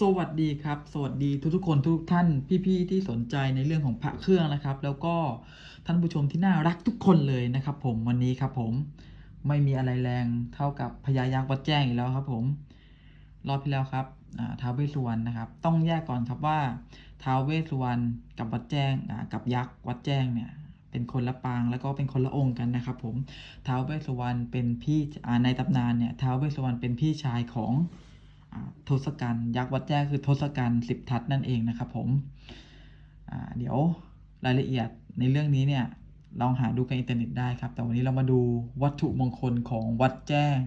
สวัสดีครับ สวัสดีทุกๆคนทุกท่านพี่ๆที่สนใจในเรื่องของพระเครื่องนะครับ แล้วก็ท่านผู้ชมที่น่ารักทุกคนเลยนะครับผมวันนี้ครับผมไม่มีอะไรแรงเท่ากับพญายักษ์วัดแจ้งอีกแล้วครับผมรอบที่แล้วครับท้าวเวสสุวรรณนะครับ ต้องแยกก่อนครับว่าท้าวเวสสุวรรณกับวัดแจ้งกับยักษ์วัดแจ้งเนี่ยเป็นคนละปางแล้วก็เป็นคนละองค์กันนะครับ ผมท้าวเวสสุวรรณเป็นพี่อ่าในตำนานเนี่ยท้าวเวสสุวรรณเป็นพี่ชายของ ทศกัณฐ์ยักษ์วัดแจ้คือทศกัณฐ์สิบทัศนั่นเองนะครับผมเดี๋ยวรายละเอียดในเรื่องนี้เนี่ยลองหาดูกันอินเทอร์เน็ตได้ครับ แต่วันนี้เรามาดูวัตถุมงคลของวัดแจ้ง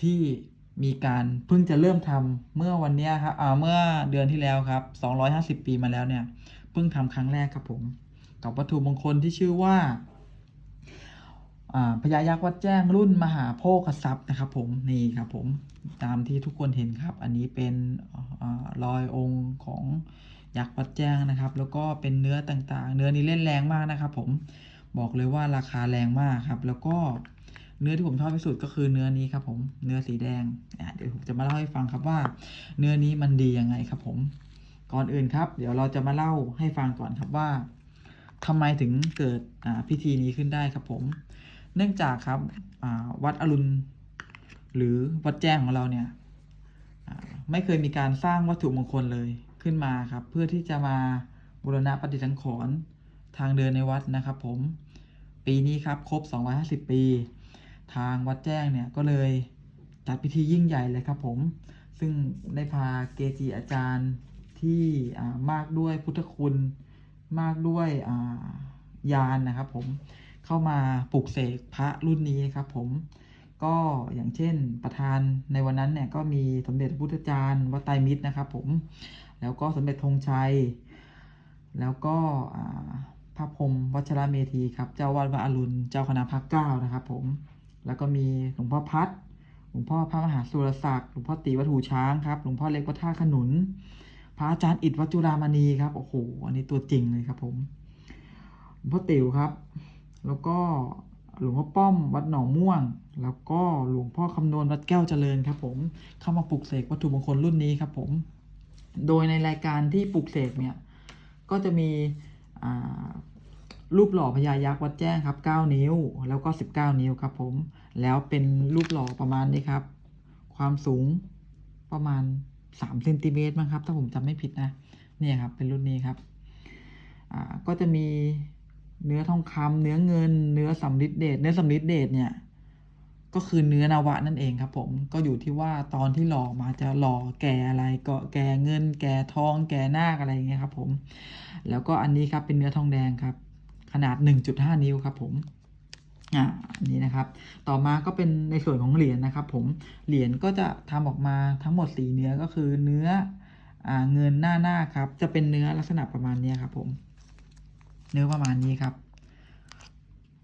ที่มีการเพิ่งจะเริ่มทำเมื่อวันเนี้ยครับเมื่อเดือนที่แล้วครับ 250 ปีมาแล้วเนี่ยเพิ่งทำครั้งแรกครับผม กับวัตถุมงคลที่ชื่อว่า พญายักษ์วัดแจ้งรุ่นมหาโภคทรัพย์นะครับ ผมนี่ครับผมตามที่ทุกคนเห็นครับ อันนี้เป็นอรอยองค์ของยักษ์วัดแจ้งนะครับ แล้วก็เป็นเนื้อต่างๆ เนื้อนี้เล่นแรงมากนะครับ ผมบอกเลยว่าราคาแรงมากครับ แล้วก็เนื้อที่ผมชอบที่สุดก็คือเนื้อนี้ครับผมเนื้อสีแดงเดี๋ยวผมจะมาเล่าให้ฟังครับว่า เนื้อนี้มันดียังไงครับ ผมก่อนอื่นครับ เดี๋ยวเราจะมาเล่าให้ฟังก่อนครับว่าทำไมถึงเกิดพิธีนี้ขึ้นได้ครับผม เนื่องจากครับวัดอรุณ หรือวัดแจ้งของเราเนี่ยไม่เคยมีการสร้างวัตถุมงคลเลยขึ้นมาครับ เพื่อที่จะมาบูรณะปฏิสังขรณ์ทางเดินในวัดนะครับ ผมปีนี้ครับครบ 250 ปี ทางวัดแจ้งเนี่ยก็เลยจัดพิธียิ่งใหญ่เลยครับผม ซึ่งได้พาเกจิอาจารย์ที่มากด้วยพุทธคุณมากด้วยยานนะครับผม เข้ามาปลุกเสกพระรุ่นนี้ครับผมก็อย่างเช่นประธานในวันนั้นเนี่ยก็มีสมเด็จพระพุทธจารย์วัดไตรมิตรนะครับผมแล้วก็สมเด็จธงชัย แล้วก็พระพรมวัชรเมธีครับเจ้าวัดวัดอรุณเจ้าคณะภาคเก้านะครับผมแล้วก็มีหลวงพ่อพัดหลวงพ่อพระมหาสุรศักดิ์หลวงพ่อตีวัดหูช้างครับหลวงพ่อเล็กวัดท่าขนุน พระอาจารย์อิฐวัดจุฬามณีครับโอ้โหอันนี้ตัวจริงเลยครับผมหลวงพ่อติ๋วครับ แล้วก็หลวงพ่อป้อมวัดหนองม่วง แล้วก็หลวงพ่อคำนวณวัดแก้วเจริญครับผมเข้ามาปลุกเสกวัตถุมงคลรุ่นนี้ครับผม โดยในรายการที่ปลุกเสกเนี่ยก็จะมีรูปหล่อพญายักษ์วัดแจ้งครับ 9 นิ้ว แล้วก็ 19 นิ้วครับผม แล้วเป็นรูปหล่อประมาณนี้ครับ ความสูงประมาณ3เซนติเมตรมั้งครับ ถ้าผมจำไม่ผิดนะ เนี่ยครับ เป็นรุ่นนี้ครับ ก็จะมี เนื้อทองคำเนื้อเงิน เนื้อสำลิดเดชเนื้อสำลิดเดชเนี่ย ก็คือเนื้อนาวะนั่นเองครับ ผมก็อยู่ที่ว่าตอนที่หล่อมาจะหล่อแก่อะไรก็แก่เงิน แก่ทอง แก่นาคอะไรอย่างเงี้ยครับ ผม แล้วก็อันนี้ครับเป็นเนื้อทองแดงครับ ขนาด 1.5 นิ้วครับ ผมอ่าอันนี้นะครับ ต่อมาก็เป็นในส่วนของเหรียญนะครับ ผมเหรียญก็จะทำออกมาทั้งหมดสีเนื้อก็คือเนื้ออเงินหน้าหน้าครับ จะเป็นเนื้อลักษณะประมาณนี้ครับ ผม เนื้อประมาณนี้ครับ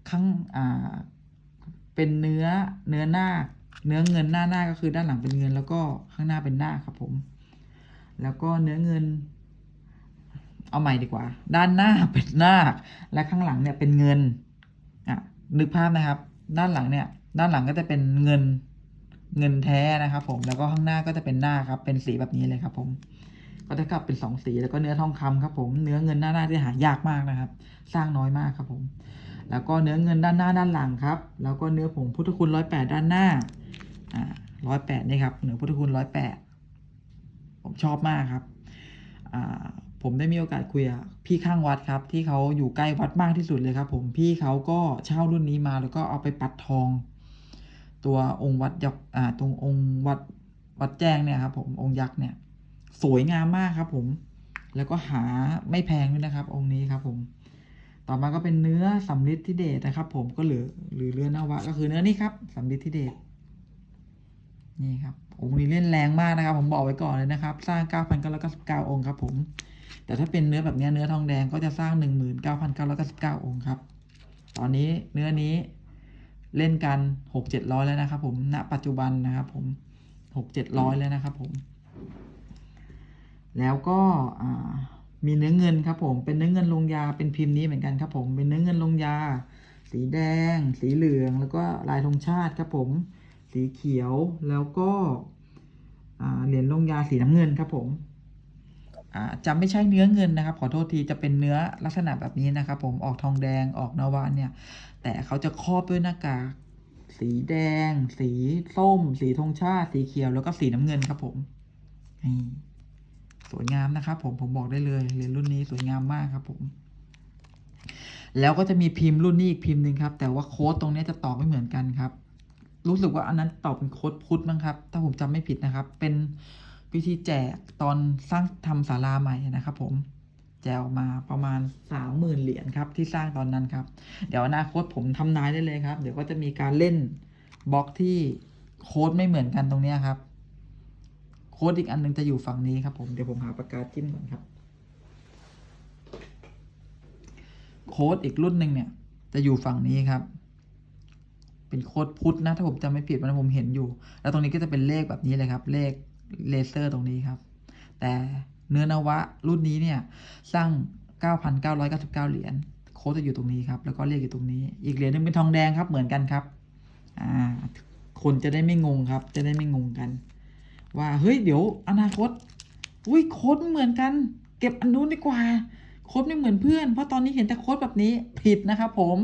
ข้างอ่าเป็นเนื้อเนื้อหน้า เนื้อเงินหน้าหน้าก็คือด้านหลังเป็นเงิน แล้วก็ข้างหน้าเป็นหน้าครับผม แล้วก็เนื้อเงิน เอาใหม่ดีกว่า ด้านหน้าเป็นหน้าและข้างหลังเนี่ยเป็นเงินอะนึกภาพนะครับ ด้านหลังเนี่ย ด้านหลังก็จะเป็นเงินเงินแท้นะครับ ผมแล้วก็ข้างหน้าก็จะเป็นหน้าครับ เป็นสีแบบนี้เลยครับ ผม ก็เท่ากับเป็นสองสีแล้วก็เนื้อทองคำครับผมเนื้อเงินหน้าหน้าที่หายากมากนะครับ สร้างน้อยมากครับผม แล้วก็เนื้อเงินด้านหน้าด้านหลังครับ แล้วก็เนื้อผงพุทธคุณร้อยแปดด้านหน้าอ่าร้อยแปดนี่ครับเนื้อพุทธคุณร้อยแปดผมชอบมากครับอ่าผมได้มีโอกาสคุยกับพี่ข้างวัดครับ ที่เขาอยู่ใกล้วัดมากที่สุดเลยครับ ผมพี่เขาก็เช่ารุ่นนี้มาแล้วก็เอาไปปัดทอง ตัวองค์วัดยักษ์อ่าตรงองค์วัดวัดแจ้งเนี่ยครับผมองค์ยักษ์เนี่ย สวยงามมากครับ ผม แล้วก็หาไม่แพงด้วยนะครับ องค์นี้ครับ ผม ต่อมาก็เป็นเนื้อสำลิดที่เดชนะครับ ผมก็เหลือหรือเนื้อนาวะ ก็คือเนื้อนี้ครับสำลิดที่เดชนี่ครับองค์นี้เล่นแรงมากนะครับ ผมบอกไว้ก่อนเลยนะครับ สร้าง 9,999 องค์ครับผม แต่ถ้าเป็นเนื้อแบบเนี้ยเนื้อทองแดงก็จะสร้าง 19,999 องค์ครับ ตอนนี้เนื้อนี้เล่นกัน 6-700 แล้วนะครับ ผมณปัจจุบันนะครับ ผม 6-700 แล้วนะครับ ผม แล้วก็มีเนื้อเงินครับผมเป็นเนื้อเงินลงยาเป็นพิมพ์นี้เหมือนกันครับผมเป็นเนื้อเงินลงยา สีแดง สีเหลือง แล้วก็ลายธงชาติครับผม สีเขียวแล้วก็เหรียญลงยาสีน้ำเงินครับผมจะไม่ใช่เนื้อเงินนะครับ ขอโทษทีจะเป็นเนื้อลักษณะแบบนี้นะครับ ผมออกทองแดงออกนาวานเนี่ย แต่เขาจะครอบด้วยหน้ากากสีแดง สีส้ม สีธงชาติ สีเขียวแล้วก็สีน้ำเงินครับผมนี่ สวยงามนะครับผมผมบอกได้เลยเหรียญรุ่นนี้สวยงามมากครับผม แล้วก็จะมีพิมพ์รุ่นนี้อีกพิมพ์หนึ่งครับ แต่ว่าโค้ดตรงนี้จะตอบไม่เหมือนกันครับ รู้สึกว่าอันนั้นตอบเป็นโค้ดพุทธมั้งครับ ถ้าผมจำไม่ผิดนะครับ เป็นวิธีแจกตอนสร้างทำศาลาใหม่นะครับผมแจกมาประมาณสามหมื่นเหรียญครับที่สร้างตอนนั้นครับ เดี๋ยวอนาคตผมทำนายได้เลยครับ เดี๋ยวก็จะมีการเล่นบล็อกที่โค้ดไม่เหมือนกันตรงนี้ครับ โค้ดอีกอันหนึงจะอยู่ฝั่งนี้ครับผมเดี๋ยวผมหาปากกาจิ้มก่อนครับ โค้ดอีกรุ่นหนึ่งเนี่ย จะอยู่ฝั่งนี้ครับ เป็นโค้ดพุทธนะ ถ้าผมจำไม่ผิดวันนั้นผมเห็นอยู่ แล้วตรงนี้ก็จะเป็นเลขแบบนี้เลยครับ เลขเลเซอร์ตรงนี้ครับ แต่เนื้อนวะรุ่นนี้เนี่ยสร้าง 9,999 เหรียญโค้ดจะอยู่ตรงนี้ครับ แล้วก็เลขอยู่ตรงนี้ อีกเหรียญหนึงเป็นทองแดงครับเหมือนกันครับ อ่าคนจะได้ไม่งงครับ จะได้ไม่งงกัน ว่าเฮ้ยเดี๋ยวอนาคตอุ้ยโค้ดเหมือนกัน เก็บอันนู้นดีกว่า โค้ดไม่เหมือนเพื่อน เพราะตอนนี้เห็นแต่โค้ดแบบนี้ผิดนะครับผม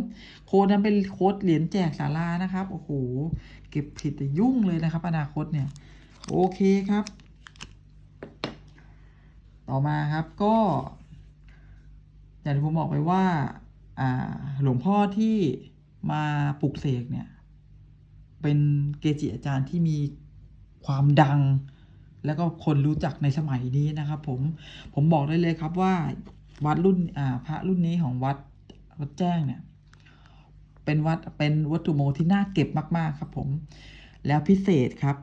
โค้ดนั้นเป็นโค้ดเหรียญแจกสารานะครับโอ้โหเก็บผิดแต่ยุ่งเลยนะครับ อนาคตเนี่ยโอเคครับ ต่อมาครับก็อย่างที่ผมบอกไปว่าอ่าหลวงพ่อที่มาปลุกเสกเนี่ย เป็นเกจิอาจารย์ที่มี ความดัง แล้วก็คนรู้จักในสมัยนี้นะครับ ผมผมบอกได้เลยครับว่าวัดรุ่นอ่าพระรุ่นนี้ของวัดวัดแจ้งเนี่ย เป็นวัดเป็นวัตถุมงคลที่น่าเก็บมาก ๆ ครับ ผม แล้วพิเศษครับ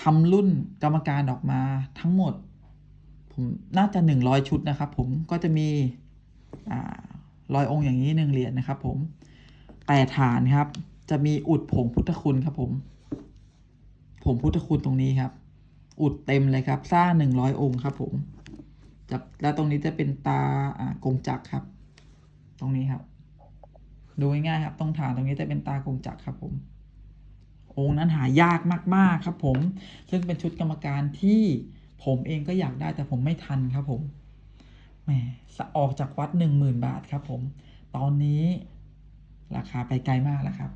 ทำรุ่นกรรมการออกมาทั้งหมด ผมน่าจะหนึ่งร้อยชุดนะครับ ผมก็จะมีอ่ารอยองค์อย่างนี้หนึ่งเหรียญนะครับ ผมแต่ฐานครับ จะมีอุดผงพุทธคุณครับผม ผงพุทธคุณตรงนี้ครับ อุดเต็มเลยครับสร้างหนึ่งร้อยองค์ครับผมจะแล้วตรงนี้จะเป็นตาอ่ากงจักรครับ ตรงนี้ครับ ดูง่ายๆครับ ตรงฐานตรงนี้จะเป็นตากงจักรครับผม องค์นั้นหายากมาก ๆครับ ผม ซึ่งเป็นชุดกรรมการที่ผมเองก็อยากได้แต่ผมไม่ทันครับผมแหมออกจากวัดหนึ่งหมื่นบาทครับ ผม ตอนนี้ราคาไปไกลมากแล้วครับ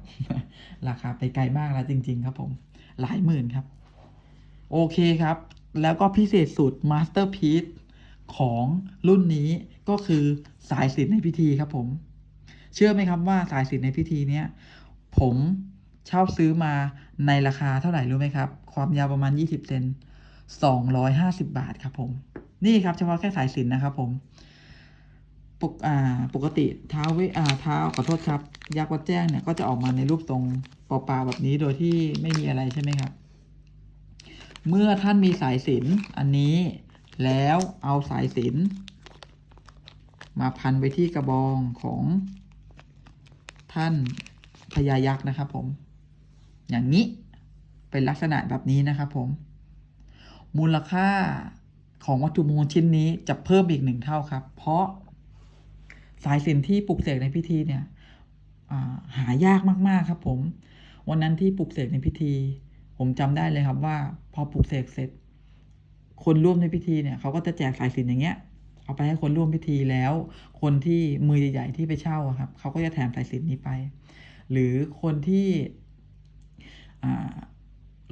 ราคาไปไกลมากแล้วจริง ๆ ครับผม หลายหมื่นครับ โอเคครับ แล้วก็พิเศษสุดมาสเตอร์พีซของรุ่นนี้ก็คือสายสินในพิธีครับผม เชื่อไหมครับว่าสายสินในพิธีเนี้ยผมเช่าซื้อมาในราคาเท่าไหร่รู้ไหมครับ ความยาวประมาณ 20เซน250 บาทครับผม นี่ครับเฉพาะแค่สายสินนะครับผมปกอ่าปกติเท้าเวอ่าเท้าขอโทษครับ ยักษ์วัดแจ้งเนี่ยก็จะออกมาในรูปทรง เปล่าๆแบบนี้โดยที่ไม่มีอะไรใช่ไหมครับ เมื่อท่านมีสายสินอันนี้ แล้วเอาสายสินมาพันไว้ที่กระบองของท่านพญายักษ์นะครับ ผม อย่างนี้เป็นลักษณะแบบนี้นะครับผม มูลค่าของวัตถุมงคลชิ้นนี้จะเพิ่มอีกหนึ่งเท่าครับ เพราะสายสินที่ปลุกเสกในพิธีเนี่ยอ่าหายากมาก ๆ ครับผม วันนั้นที่ปลุกเสกในพิธี ผมจำได้เลยครับว่า พอปลุกเสกเสร็จ คนร่วมในพิธีเนี่ยเขาก็จะแจกสายสิญจนอย่างเงี้ย เอาไปให้คนร่วมพิธีแล้ว คนที่มือใหญ่ๆที่ไปเช่าครับเขาก็จะแถมสายสิญนนี้ไป หรือคนที่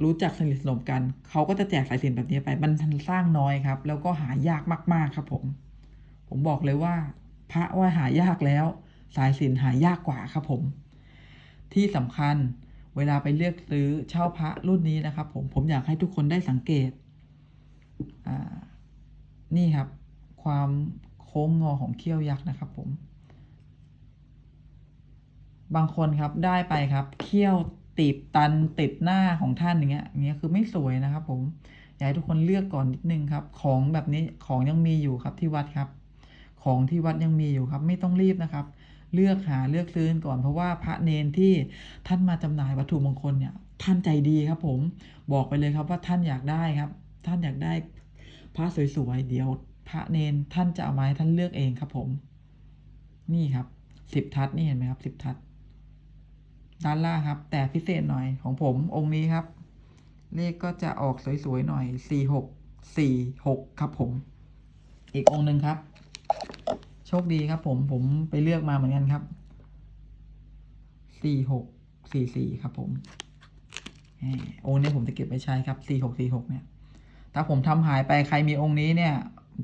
รู้จักสนิทสนมกัน เขาก็จะแจกสายสิญจนแบบนี้ไป มันสร้างน้อยครับ แล้วก็หายากมาก ๆครับ ผม ผมบอกเลยว่า พระว่าหายากแล้ว สายสิญจนหายากกว่าครับผม ที่สำคัญ เวลาไปเลือกซื้อเช่าพระรุ่นนี้นะครับผมผมอยากให้ทุกคนได้สังเกตนี่ครับ ความโค้งงอของเขี้ยวยักษ์นะครับผม บางคนครับได้ไปครับเขี้ยวตีบตันติดหน้าของท่านอย่างเงี้ยอย่างเงี้ยคือไม่สวยนะครับ ผมอยากให้ทุกคนเลือกก่อนนิดนึงครับ ของแบบนี้ของยังมีอยู่ครับที่วัดครับ ของที่วัดยังมีอยู่ครับ ไม่ต้องรีบนะครับ เลือกหาเลือกซื้อก่อนเพราะว่าพระเนนที่ท่านมาจำหน่ายวัตถุมงคลเนี่ยท่านใจดีครับ ผมบอกไปเลยครับว่าท่านอยากได้ครับ ท่านอยากได้พระสวยๆเดี๋ยวพระเนนท่านจะเอามาให้ท่านเลือกเองครับ ผม นี่ครับสิบทัศนี่เห็นไหมครับสิบทัศด้านล่างครับ แต่พิเศษหน่อยของผมองค์นี้ครับ เลขก็จะออกสวยๆหน่อยสี่หกสี่หกครับผม อีกองค์หนึ่งครับ โชคดีครับ ผมผมไปเลือกมาเหมือนกันครับสี่หกสี่สี่ครับ ผมองค์นี้ผมจะเก็บไว้ใช้ครับสี่หกสี่หกเนี่ย ถ้าผมทำหายไปใครมีองค์นี้เนี่ย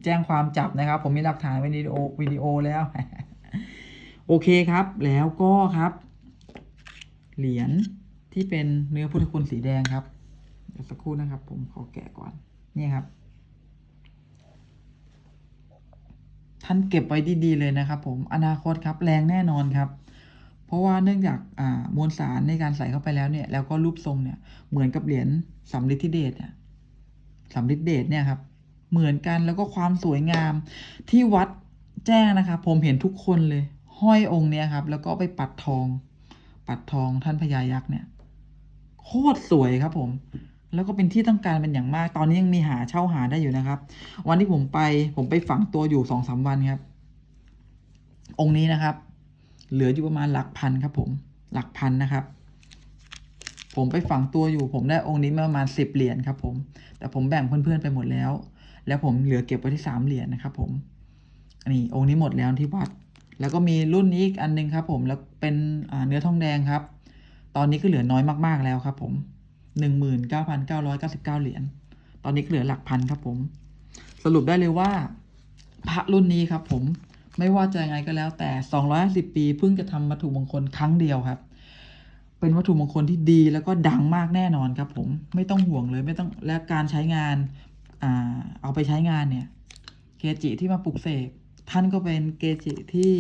แจ้งความจับนะครับ ผมมีหลักฐานวิดีโอวิดีโอแล้ว โอเคครับ แล้วก็ครับ เหรียญที่เป็นเนื้อพุทธคุณสีแดงครับเดี๋ยวสักครู่นะครับ ผมขอแกะก่อน นี่ครับ ท่านเก็บไว้ดีๆเลยนะครับ ผมอนาคตครับแรงแน่นอนครับ เพราะว่าเนื่องจากมวลสารในการใส่เข้าไปแล้วเนี่ย แล้วก็รูปทรงเนี่ยเหมือนกับเหรียญสำริดที่เดชเนี่ยสำริดเดชเนี่ยครับ เหมือนกันแล้วก็ความสวยงามที่วัดแจ้งนะครับ ผมเห็นทุกคนเลย ห้อยองค์เนี่ยครับ แล้วก็ไปปัดทอง ปัดทองท่านพญายักษ์เนี่ย โคตรสวยครับผม แล้วก็เป็นที่ต้องการเป็นอย่างมาก ตอนนี้ยังมีหาเช่าหาได้อยู่นะครับ วันที่ผมไปผมไปฝังตัวอยู่สองสามวันครับ องค์นี้นะครับ เหลืออยู่ประมาณหลักพันครับ ผมหลักพันนะครับ ผมไปฝังตัวอยู่ ผมได้องค์นี้มาประมาณสิบเหรียญครับ ผม แต่ผมแบ่งเพื่อนๆไปหมดแล้ว แล้วผมเหลือเก็บไว้ที่สามเหรียญนะครับ ผมอันนี้องค์นี้หมดแล้วที่วัด แล้วก็มีรุ่นนี้อีกอันหนึงครับ ผมแล้วเป็นเนื้อทองแดงครับ ตอนนี้ก็เหลือน้อยมากๆแล้วครับ ผม หนึ่งหมื่นเก้าพันเก้าร้อยเก้าสิบเก้าเหรียญ ตอนนี้เหลือหลักพันครับผม สรุปได้เลยว่า พระรุ่นนี้ครับผม ไม่ว่าจะยังไงก็แล้วแต่สองร้อยสิบปีเพิ่งจะทำวัตถุมงคลครั้งเดียวครับ เป็นวัตถุมงคลที่ดีแล้วก็ดังมากแน่นอนครับผม ไม่ต้องห่วงเลยไม่ต้อง และการใช้งานอ่าเอาไปใช้งานเนี่ย เกจิที่มาปลุกเสกท่านก็เป็นเกจิที่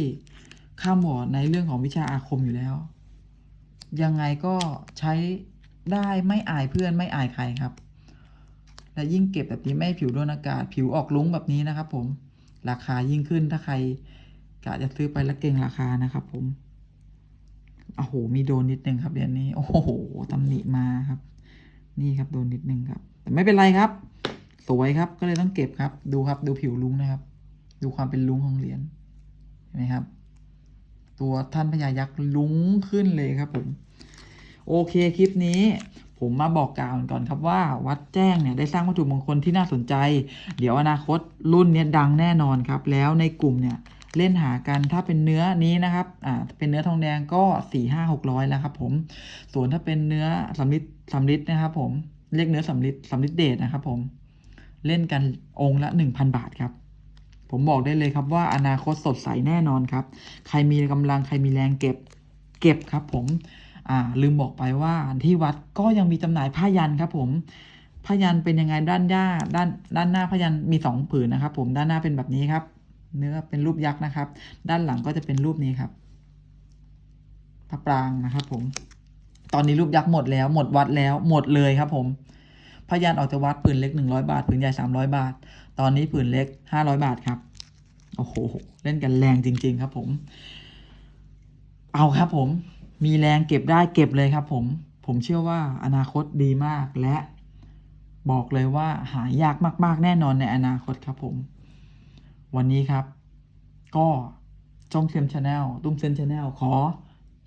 ข้ามบอร์ดในเรื่องของวิชาอาคมอยู่แล้ว ยังไงก็ใช้ ได้ไม่อายเพื่อนไม่อายใครครับ และยิ่งเก็บแบบนี้ไม่ผิวโดนอากาศ ผิวออกลุ้งแบบนี้นะครับ ผม ราคายิ่งขึ้นถ้าใครกะจะซื้อไปแล้วเก่งราคานะครับผมโอ้โห มีโดนนิดนึงครับเดือนนี้ โอ้โหตำหนิมาครับ นี่ครับโดนนิดนึงครับ แต่ไม่เป็นไรครับ สวยครับ ก็เลยต้องเก็บครับ ดูครับ ดูผิวลุงนะครับ ดูความเป็นลุงของเหรียญ เห็นไหมครับ ตัวท่านพญายักษ์ลุงขึ้นเลยครับผม โอเคคลิปนี้ผมมาบอกกล่าวก่อนครับว่าวัดแจ้งเนี่ยได้สร้างวัตถุมงคลที่น่าสนใจ เดี๋ยวอนาคตรุ่นเนี้ยดังแน่นอนครับ แล้วในกลุ่มเนี่ยเล่นหากันถ้าเป็นเนื้อนี้นะครับอ่าเป็นเนื้อทองแดงก็สี่ห้าหกร้อยแล้วครับผม ส่วนถ้าเป็นเนื้อสำลิดสำลิดนะครับผมเรียกเนื้อสำลิดสำลิดเดชนะครับผมเล่นกันองค์ละหนึ่งพันบาทครับผมบอกได้เลยครับว่าอนาคตสดใสแน่นอนครับ ใครมีกำลังใครมีแรงเก็บเก็บครับผม ลืมบอกไปว่าที่วัดก็ยังมีจำหน่ายผ้ายันครับผมผ้ายันเป็นยังไงด้านหน้าด้านด้านหน้าผ้ายันมีสองผืนนะครับ ผมด้านหน้าเป็นแบบนี้ครับ เนื้อเป็นรูปยักษ์นะครับ ด้านหลังก็จะเป็นรูปนี้ครับพระปรางนะครับผมตอนนี้รูปยักษ์หมดแล้วหมดวัดแล้วหมดเลยครับผมพยันออกจากวัดผืนเล็กหนึ่งร้อยบาทผืนใหญ่สามร้อยบาท ตอนนี้ผืนเล็กห้าร้อยบาทครับ โอ้โห เล่นกันแรงจริง ๆ ครับผม เอาครับผม มีแรงเก็บได้เก็บเลยครับผม ผมเชื่อว่าอนาคตดีมากและบอกเลยว่าหายากมาก ๆ แน่นอนในอนาคตครับผม วันนี้ครับ ก็จงเทียมชาแนลตุ้มเซนชาแนลขอ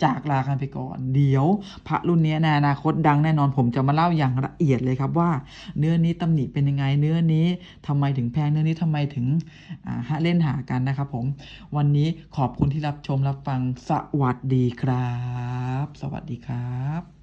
จากลากันไปก่อน เดี๋ยว พระรุ่นนี้ในอนาคตดังแน่นอนผมจะมาเล่าอย่างละเอียดเลยครับว่า เนื้อนี้ตำหนิเป็นยังไง เนื้อนี้ทำไมถึงแพงเนื้อนี้ทำไมถึงฮะเล่นหากันนะครับผม วันนี้ขอบคุณที่รับชมรับฟังสวัสดีครับ สวัสดีครับ